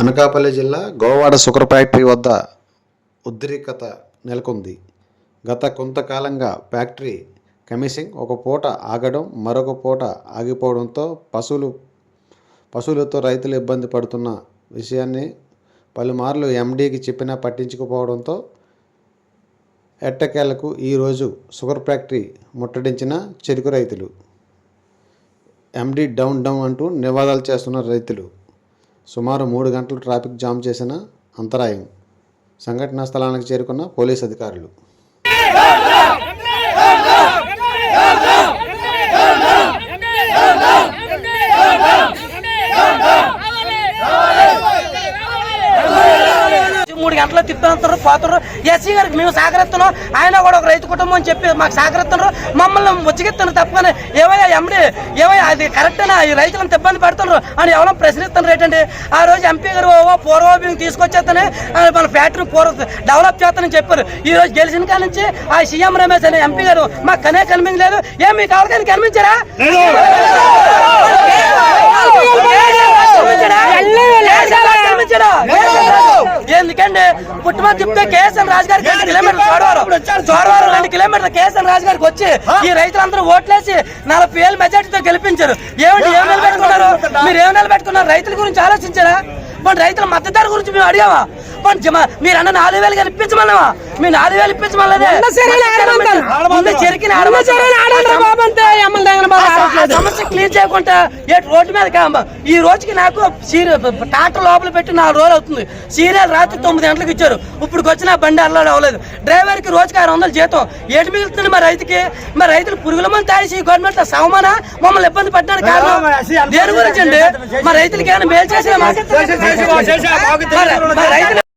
అనకాపల్లి జిల్లా Govada sugar factory వద్ద ఉద్రిక్తత నెలకొంది. గత కొంతకాలంగా ఫ్యాక్టరీ కమిషింగ్ ఒక పూట ఆగడం మరొక పూట ఆగిపోవడంతో పశువులు పశువులతో రైతులు ఇబ్బంది పడుతున్న విషయాన్ని పలుమార్లు ఎండీకి చెప్పినా పట్టించుకోకపోవడంతో ఎట్టకేలకు ఈరోజు షుగర్ ఫ్యాక్టరీ ముట్టడించిన చెరుకు రైతులు. ఎండీ డౌన్ డౌన్ అంటూ నివాదాలు చేస్తున్న రైతులు. సుమారు మూడు గంటలు ట్రాఫిక్ జామ్ చేసిన అంతరాయం. సంఘటనా స్థలానికి చేరుకున్న పోలీస్ అధికారులు. గంటలు తిప్పుతున్నారు పోతున్నారు. ఎస్సీ గారికి మేము సహకరిస్తున్నాం. ఆయన కూడా ఒక రైతు కుటుంబం అని చెప్పి మాకు సహకరిస్తున్నారు. మమ్మల్ని ముచ్చిగిస్తున్నారు తప్పని ఏవయ్యా ఎండి ఏవయ్యా అది కరెక్టేనా? ఈ రైతులను ఇబ్బంది పెడుతున్నారు అని ఎవరో ప్రశ్నిస్తున్నారు ఏంటండి ఆ రోజు ఎంపీ గారు ఓ పూర్వభూమి తీసుకొచ్చేస్తేనే మన ఫ్యాక్టరీ పూర్వ డెవలప్ చేస్తానని చెప్పారు. ఈ రోజు గెలిచిన కాడ నుంచి ఆ సీఎం రమేష్ అనే ఎంపీ గారు మాకు కనే కనిపించలేదు. ఏం మీకు ఎవరికైనా కనిపించారా? ఎందుకండి? పుట్టుమని చెప్తే కేఎస్ఎన్ రాజు గారికి రెండు కిలోమీటర్లు చోడవరం చోడవరం రెండు కిలోమీటర్లు కేఎస్ఎన్ రాజు గారికి వచ్చి ఈ రైతులందరూ ఓట్లేసి నలభై వేలు మెజార్టీతో గెలిపించారు. ఏమండి ఏం నిలబెట్టుకున్నారు? మీరు ఏం నిలబెట్టుకున్నారు? రైతుల గురించి ఆలోచించారా? మన రైతుల మద్దతు గురించి మేము అడిగామా? మన మీరు అన్న నాలుగు వేలు ఇప్పించమన్నావా మీ నాలుగు వేలు ఇప్పించమల్లదే ముందు చెరికిన సమస్య క్లియర్ చేయకుండా ఏ రోడ్డు మీద ఈ రోజుకి నాకు సీరియల్ టాటర్ లోపల పెట్టి నాలుగు రోజులు అవుతుంది. సీరియల్ రాత్రి తొమ్మిది గంటలకు ఇచ్చారు. ఇప్పుడు వచ్చిన బండి అల్లాడు అవ్వలేదు. డ్రైవర్కి రోజుకి ఆరు వందలు జీతం. ఏటి మిగులుతుంది మా రైతుకి? మా రైతులు పురుగుల మంది తాగేసి గవర్నమెంట్ సవమాన? మమ్మల్ని ఇబ్బంది పట్టడానికి కారణం? దేని గురించి అండి మా రైతులకి ఏమైనా మేలు చేసే రైతులు